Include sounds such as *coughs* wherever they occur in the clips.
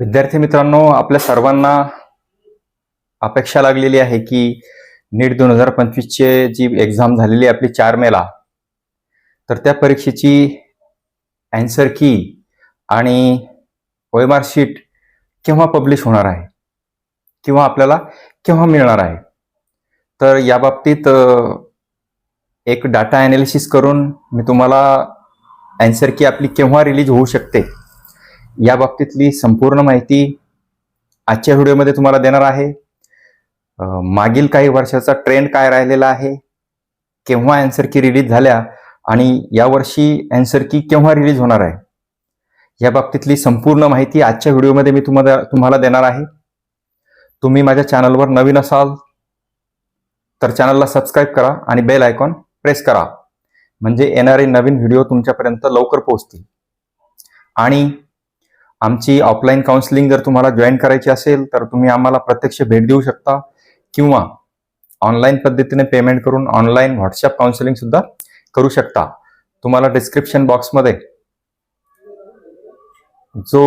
विद्यार्थी मित्रांनो आपल्या सर्वांना अपेक्षा लागलेली आहे की नीट दोन हजार पंचवीसचे जी एक्झाम झालेली आहे आपली चार मेला तर त्या परीक्षेची अँसर की आणि ओएमआर शीट केव्हा पब्लिश होणार आहे? किंवा आपल्याला केव्हा मिळणार आहे? तर या बाबतीत एक डाटा ॲनालिसिस करून मी तुम्हाला अँसर की आपली केव्हा रिलीज होऊ शकते? या बाबतीतली संपूर्ण माहिती आजच्या व्हिडिओमध्ये तुम्हाला देणार आहे. मागील काही वर्षाचा ट्रेंड काय राहिलेला आहे केव्हा अँसर की रिलीज झाल्या आणि यावर्षी अँसर की केव्हा रिलीज होणार आहे. या बाबतीतली संपूर्ण माहिती आजच्या व्हिडिओमध्ये मी तुम्हाला तुम्हाला देणार आहे. तुम्ही माझ्या चॅनलवर नवीन असाल तर चॅनलला सबस्क्राईब करा आणि बेल आयकॉन प्रेस करा. म्हणजे येणारे नवीन व्हिडिओ तुमच्यापर्यंत लवकर पोहोचतील. आणि आमची ऑफलाईन काउन्सिलिंग जर तुम्हाला जॉईन करायची असेल तर तुम्ही आम्हाला प्रत्यक्ष भेट देऊ शकता. किंवा ऑनलाईन पद्धतीने पेमेंट करून ऑनलाईन व्हॉट्सअप काउन्सिलिंग सुद्धा करू शकता. तुम्हाला डिस्क्रिप्शन बॉक्समध्ये जो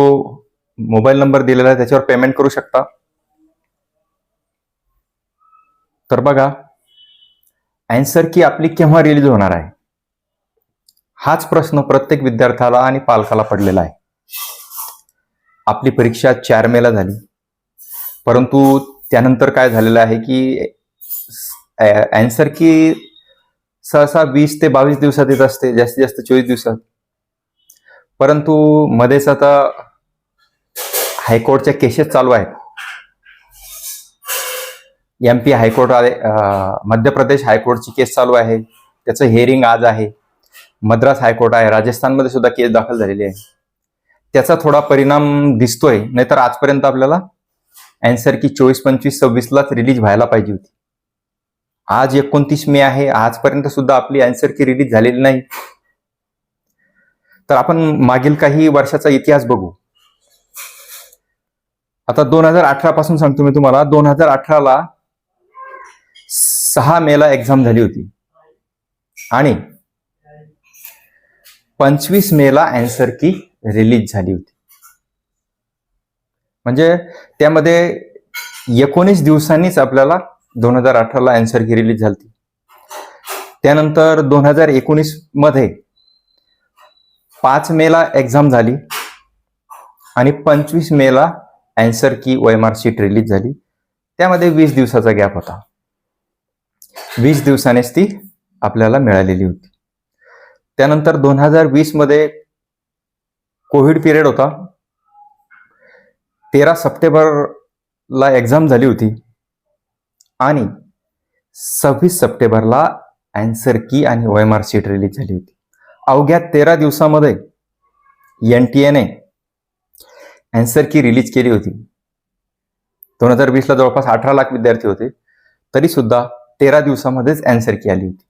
मोबाईल नंबर दिलेला आहे त्याच्यावर पेमेंट करू शकता. तर बघा अँसर की आपली केव्हा रिलीज होणार आहे? हाच प्रश्न प्रत्येक विद्यार्थ्याला आणि पालकाला पडलेला आहे. आपली परीक्षा चार मेला झाली. परंतु त्यानंतर काय झालेलं आहे की अँसर की सहसा वीस ते बावीस दिवसात येत असते जास्तीत जास्त चोवीस दिवसात. परंतु मध्येच आता हायकोर्टच्या केसेस चालू आहेत. एम पी हायकोर्ट आहे मध्य प्रदेश हायकोर्टची केस चालू आहे. त्याचं हिअरिंग आज आहे. मद्रास हायकोर्ट आहे. राजस्थानमध्ये सुद्धा केस दाखल झालेली आहे त्याचा थोडा परिणाम दिसतोय. नाहीतर आजपर्यंत आपल्याला अँसर की चोवीस पंचवीस सव्वीसलाच रिलीज व्हायला पाहिजे होती. आज एकोणतीस मे आहे. आजपर्यंत सुद्धा आपली अँसर की रिलीज झालेली नाही. तर आपण मागील काही वर्षाचा इतिहास बघू. आता दोन हजार अठरा पासून सांगतो मी तुम्हाला. दोन हजार अठराला सहा मेला एक्झाम झाली होती. आणि पंचवीस मेला अँसर की रिलीज झाली होती. म्हणजे त्यामध्ये एकोणीस दिवसांनीच आपल्याला दोन हजार अठराला अँसर की रिलीज झाली त्यानंतर दोन हजार एकोणीसमध्ये पाच मेला एक्झाम झाली आणि पंचवीस मेला answer key OMR sheet release झाली. त्यामध्ये वीस दिवसाचा गॅप होता. वीस दिवसानेच ती आपल्याला मिळालेली होती. त्यानंतर दोन हजार वीसमध्ये कोविड पिरियड होता. तेरा सप्टेंबरला एक्झाम झाली होती. आणि सव्वीस सप्टेंबरला अँसर की आणि O M R sheet release झाली होती. अवघ्या तेरा दिवसामध्ये एन टी एने अँसर की रिलीज केली होती. दोन हजार वीसला जवळपास अठरा लाख विद्यार्थी होते. तरी सुद्धा तेरा दिवसामध्येच अँसर की आली होती.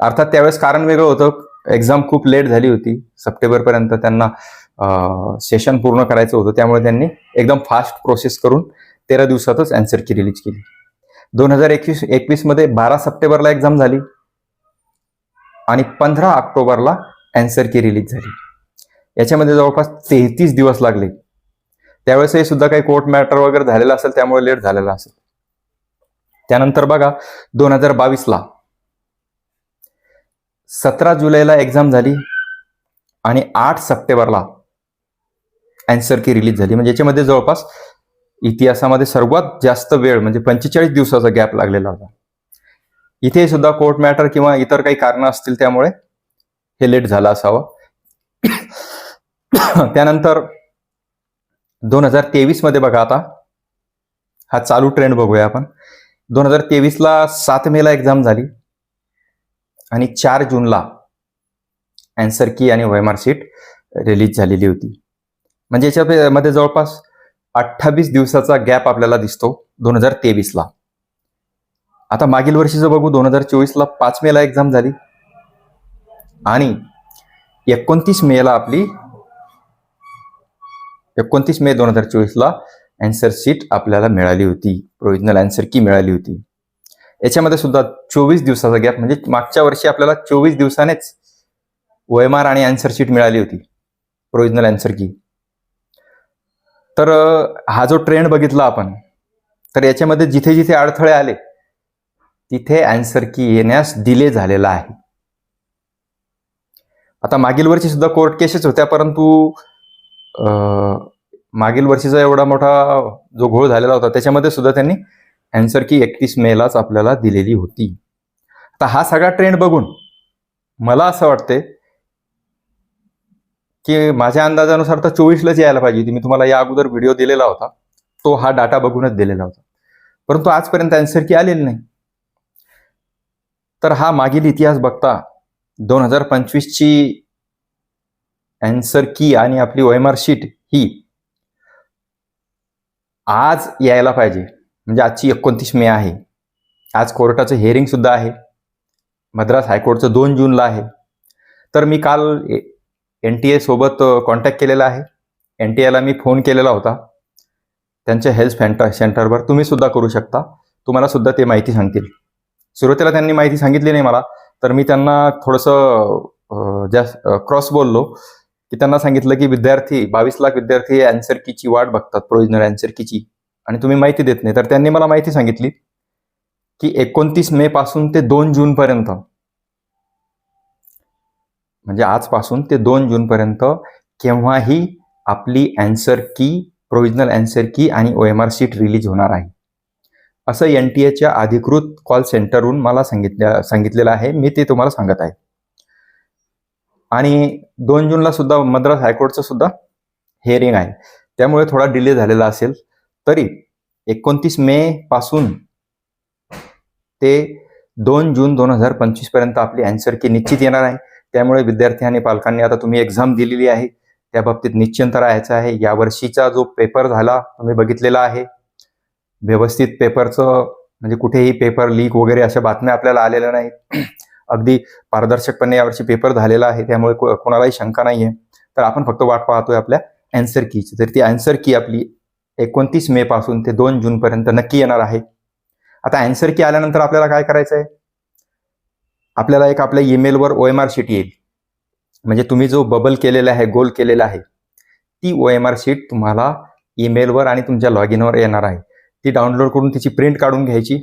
अर्थात त्यावेळेस कारण वेगळं होतं. एक्झाम खूप लेट झाली होती. सप्टेंबरपर्यंत त्यांना सेशन पूर्ण करायचं होतं. त्यामुळे त्यांनी एकदम फास्ट प्रोसेस करून तेरा दिवसातच अँसरची रिलीज केली. दोन हजार एकवीस एकवीसमध्ये बारा सप्टेंबरला एक्झाम झाली आणि पंधरा ऑक्टोबरला अँसरकी रिलीज झाली. याच्यामध्ये जवळपास तेहतीस दिवस लागले. त्यावेळेसही सुद्धा काही कोर्ट मॅटर वगैरे झालेला असेल त्यामुळे लेट झालेला असेल. त्यानंतर बघा दोन हजार बावीसला सतरा जुलैला एक्झाम झाली आणि आठ सप्टेंबरला अँसर की रिलीज झाली. म्हणजे याच्यामध्ये जवळपास इतिहासामध्ये सर्वात जास्त वेळ म्हणजे पंचेचाळीस दिवसाचा गॅप लागलेला होता. इथे सुद्धा कोर्ट मॅटर किंवा इतर काही कारणं असतील त्यामुळे हे लेट झालं असावं. *coughs* त्यानंतर दोन हजार तेवीसमध्ये बघा आता. हा चालू ट्रेंड बघूया आपण. दोन हजार तेवीसला सात मेला एक्झाम झाली. आणि चार जूनला अँसर की आणि ओएमआर सीट रिलीज झालेली होती. म्हणजे याच्यामध्ये जवळपास अठ्ठावीस दिवसाचा गॅप आपल्याला दिसतो दोन हजार तेवीसला. आता मागील वर्षीचं बघू दोन हजार चोवीसला पाच मेला एक्झाम झाली. आणि एकोणतीस मेला आपली एकोणतीस मे दोन हजार चोवीसला अँसर सीट आपल्याला मिळाली होती. प्रोविजनल अँसर की मिळाली होती. याच्यामध्ये सुद्धा चोवीस दिवसाचा गॅप म्हणजे मागच्या वर्षी आपल्याला चोवीस दिवसानेच वयमार आणि अँसर शीट मिळाली होती. प्रोविजनल अँसर की तर हा जो ट्रेंड बघितला आपण तर याच्यामध्ये जिथे जिथे अडथळे आले तिथे अँसर की येण्यास डिले झालेला आहे. आता मागील वर्षी सुद्धा कोर्ट केसेस होत्या परंतु मागील वर्षीचा एवढा मोठा जो घोळ झालेला होता त्याच्यामध्ये सुद्धा त्यांनी अँसर की एकतीस मेलाच आपल्याला दिलेली होती. आता हा सगळा ट्रेंड बघून मला असं वाटते की माझ्या अंदाजानुसार तर चोवीसलाच यायला पाहिजे होती. मी तुम्हाला या अगोदर व्हिडिओ दिलेला होता. तो हा डाटा बघूनच दिलेला होता. परंतु आजपर्यंत अँसर की आलेली नाही. तर हा मागील इतिहास बघता दोन हजार पंचवीसची अँसर की आणि आपली ओएमआर शीट ही आज यायला पाहिजे. म्हणजे आजची एकोणतीस मे आहे. आज कोर्टाचं हेअरिंगसुद्धा आहे. मद्रास हायकोर्टचं दोन जूनला आहे. तर मी काल एन टी एसोबत कॉन्टॅक्ट केलेला आहे. एन टी एला मी फोन केलेला होता. त्यांच्या हेल्थ सेंटर सेंटरवर तुम्ही सुद्धा करू शकता. तुम्हाला सुद्धा ते माहिती सांगतील. सुरुवातीला त्यांनी माहिती सांगितली नाही मला. तर मी त्यांना थोडंसं ज्या जास्त क्रॉस बोललो. की त्यांना सांगितलं की विद्यार्थी बावीस लाख विद्यार्थी अँसर कीची वाट बघतात प्रोविजनल अँसर कीची. आणि तुम्ही माहिती देत नाही. तर त्यांनी मला माहिती सांगितली की एकोणतीस मे पासून ते दोन जून पर्यंत म्हणजे आजपासून ते दोन जून पर्यंत केव्हाही आपली answer key provisional answer key आणि O M R sheet release होणार आहे. असं एन टी एच्या अधिकृत कॉल सेंटरहून मला सांगितल्या सांगितलेलं आहे. मी ते तुम्हाला सांगत आहे. आणि दोन जूनला सुद्धा मद्रास हायकोर्टचं सुद्धा हिअरिंग आहे. त्यामुळे थोडा डिले झालेला असेल. तरी एकोणतीस मे पासून ते दोन जून दोन हजार पंचवीसपर्यंत आपली अँसर की निश्चित येणार आहे. त्यामुळे विद्यार्थी आणि पालकांनी आता तुम्ही एक्झाम दिलेली आहे. त्या बाबतीत निश्चिंत राहायचं आहे. यावर्षीचा जो पेपर झाला तुम्ही बघितलेला आहे. व्यवस्थित पेपरचं म्हणजे कुठेही पेपर लीक वगैरे अशा बातम्या आपल्याला आलेल्या नाहीत. अगदी पारदर्शकपणे यावर्षी पेपर झालेला आहे. त्यामुळे को- कोणालाही शंका नाही आहे तर आपण फक्त वाट पाहतोय आपल्या अँसर कीची तर ती अँसर की आपली एकोणतीस मे पासून ते दोन जून पर्यंत नक्की येणार आहे. आता अँसर की आल्यानंतर आपल्याला काय करायचं आहे आपल्याला एक आपल्या ईमेलवर ओ एम आर शीट येईल. म्हणजे तुम्ही जो बबल केलेला आहे गोल केलेला आहे ती ओ एम आर शीट तुम्हाला ईमेलवर आणि तुमच्या लॉग इनवर येणार आहे. ती डाउनलोड करून तिची प्रिंट काढून घ्यायची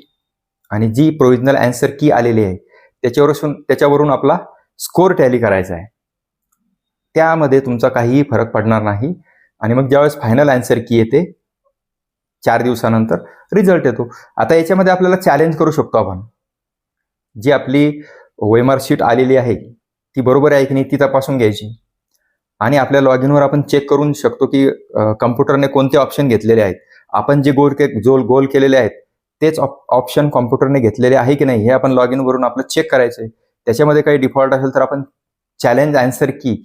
आणि जी प्रोविजनल अँसर की आलेली आहे त्याच्यावरून त्याच्यावरून आपला स्कोर टॅली करायचा आहे. त्यामध्ये तुमचा काहीही फरक पडणार नाही. आणि मग ज्यावेळेस फायनल अँसर की येते चार दिवसानंतर रिझल्ट येतो. आता याच्यामध्ये आपल्याला चॅलेंज करू शकतो आपण. जी आपली वेमारशीट आलेली आहे ती बरोबर आहे की नाही ती तपासून घ्यायची. आणि आपल्या लॉग इनवर आपण चेक करून शकतो की कम्प्युटरने कोणते ऑप्शन घेतलेले आहेत. आपण जे गोल के जो गोल केलेले आहेत तेच ऑप्शन कॉम्प्युटरने घेतलेले आहे की नाही हे आपण लॉग इनवरून आपलं चेक करायचं आहे त्याच्यामध्ये काही डिफॉल्ट असेल तर आपण चॅलेंज अँसर की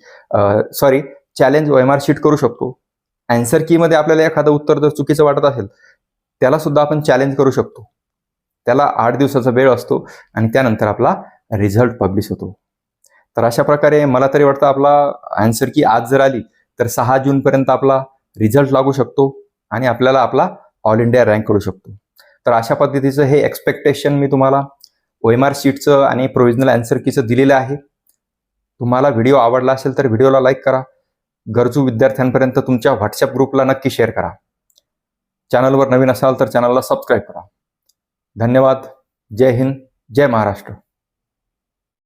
sorry challenge O M R sheet करू शकतो. अँसर कीमध्ये आपल्याला एखादं उत्तर जर चुकीचं वाटत असेल त्याला सुद्धा आपण चॅलेंज करू शकतो. त्याला आठ दिवसाचा वेळ असतो आणि त्यानंतर आपला रिझल्ट पब्लिश होतो. तर अशा प्रकारे मला तरी वाटतं आपला अँसर की आज जर आली तर सहा जूनपर्यंत आपला रिझल्ट लागू शकतो आणि आपल्याला आपला ऑल इंडिया रँक करू शकतो. तर अशा पद्धतीचं हे एक्सपेक्टेशन मी तुम्हाला ओ एम आर शीटचं आणि प्रोविजनल अँसर कीचं दिलेलं आहे. तुम्हाला व्हिडिओ आवडला असेल तर व्हिडिओला लाईक करा. गरजू विद्यार्थ्यांपर्यंत तुमच्या व्हॉट्सअप ग्रुपला नक्की शेअर करा. चॅनलवर नवीन असाल तर चॅनलला सबस्क्राईब करा. धन्यवाद. जय हिंद. जय महाराष्ट्र.